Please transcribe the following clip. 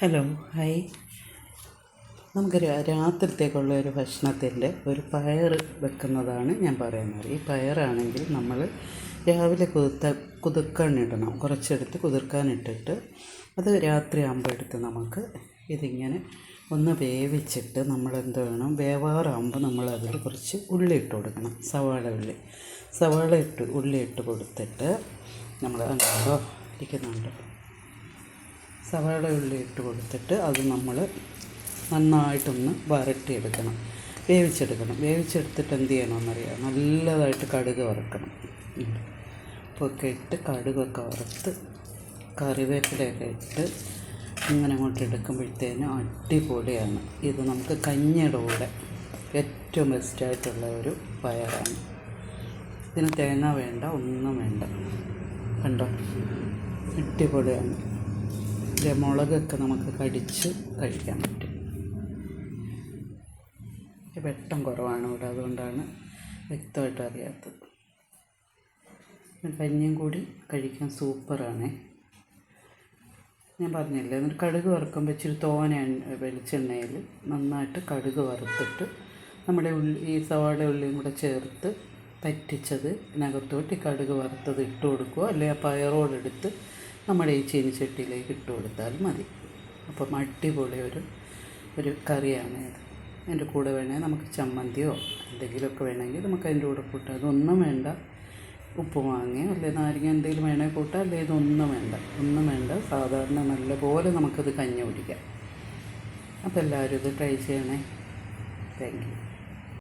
Hello hi. നമുക്ക് രാത്രിത്തേക്കുള്ള ഒരു ഭക്ഷണത്തിന്റെ ഒരു പയർ വെക്കുന്നതാണ് ഞാൻ പറയുന്നത്. ഈ പയറാണെങ്കിൽ നമ്മൾ രാവിലെ കുതിർത്ത കുതിർക്കാനിടണം. കുറച്ചെടുത്ത് കുതിർക്കാനിട്ടിട്ട് അത് രാത്രി ആകുമ്പോൾ എടുത്ത് നമുക്ക് ഇതിങ്ങനെ ഒന്ന് വേവിച്ചിട്ട് നമ്മൾ എന്ത് വേണം വേവാറാകുമ്പോൾ നമ്മൾ അതിൽ കുറച്ച് ഉള്ളി ഇട്ട് കൊടുക്കണം. സവാള ഉള്ളി. സവാള ഇട്ട് ഉള്ളി ഇട്ട് കൊടുത്തിട്ട് നമ്മൾ ഇരിക്കുന്നുണ്ടോ. സവാള ഉള്ളി ഇട്ട് കൊടുത്തിട്ട് അത് നമ്മൾ നന്നായിട്ടൊന്ന് വരട്ടിയെടുക്കണം. വേവിച്ചെടുക്കണം. വേവിച്ചെടുത്തിട്ട് എന്ത് ചെയ്യണമെന്നറിയാം? നല്ലതായിട്ട് കടുക് വറുക്കണം. ഉപ്പൊക്കെ ഇട്ട് കടുകൊക്കെ വറുത്ത് കറിവേപ്പിലയൊക്കെ ഇട്ട് ഇങ്ങനെ അങ്ങോട്ട് എടുക്കുമ്പോഴത്തേനും അടിപൊളിയാണ്. ഇത് നമുക്ക് കഞ്ഞിയുടെ കൂടെ ഏറ്റവും ബെസ്റ്റായിട്ടുള്ള ഒരു പയറാണ്. ഇതിന് തേങ്ങ വേണ്ട ഒന്നും വേണ്ട. കണ്ടോ? അടിപൊളിയാണ്. മുളകൊക്കെ നമുക്ക് കടിച്ച് കഴിക്കാൻ പറ്റും. വെട്ടം കുറവാണ് ഇവിടെ അതുകൊണ്ടാണ് വ്യക്തമായിട്ട് അറിയാത്തത്. കഞ്ഞിയും കൂടി കഴിക്കാൻ സൂപ്പറാണ്. ഞാൻ പറഞ്ഞില്ലേ എന്നിട്ട് കടുക് വറുക്കുമ്പോൾ ഇച്ചിരി തോന വെളിച്ചെണ്ണയിൽ നന്നായിട്ട് കടുക് വറുത്തിട്ട് നമ്മുടെ ഉള്ളി ഈ സവാള ഉള്ളിയും കൂടെ ചേർത്ത് പറ്റിച്ചത് ഇതിനകത്തോട്ട് ഈ കടുക് വറുത്തത് ഇട്ട് കൊടുക്കുക. അല്ലെങ്കിൽ ആ പയറോടെടുത്ത് നമ്മുടെ ഈ ചീനിച്ചട്ടിയിലേക്ക് ഇട്ട് കൊടുത്താൽ മതി. അപ്പം അടിപൊളി ഒരു ഒരു കറിയാണ് ഇത്. അതിന്റെ കൂടെ വേണമെങ്കിൽ നമുക്ക് ചമ്മന്തിയോ എന്തെങ്കിലുമൊക്കെ വേണമെങ്കിൽ നമുക്ക് അതിന്റെ കൂടെ കൂട്ടാം. അതൊന്നും വേണ്ട ഉപ്പ് വാങ്ങിയോ അല്ലെങ്കിൽ നാരങ്ങ എന്തെങ്കിലും വേണമെങ്കിൽ കൂട്ടാം. അല്ലെങ്കിൽ ഇതൊന്നും വേണ്ട. ഒന്നും വേണ്ട. സാധാരണ നല്ല നല്ലപോലെ നമുക്കത് കഞ്ഞി കുടിക്കാം. അപ്പോൾ എല്ലാവരും ഇത് ട്രൈ ചെയ്യണേ. Thank you.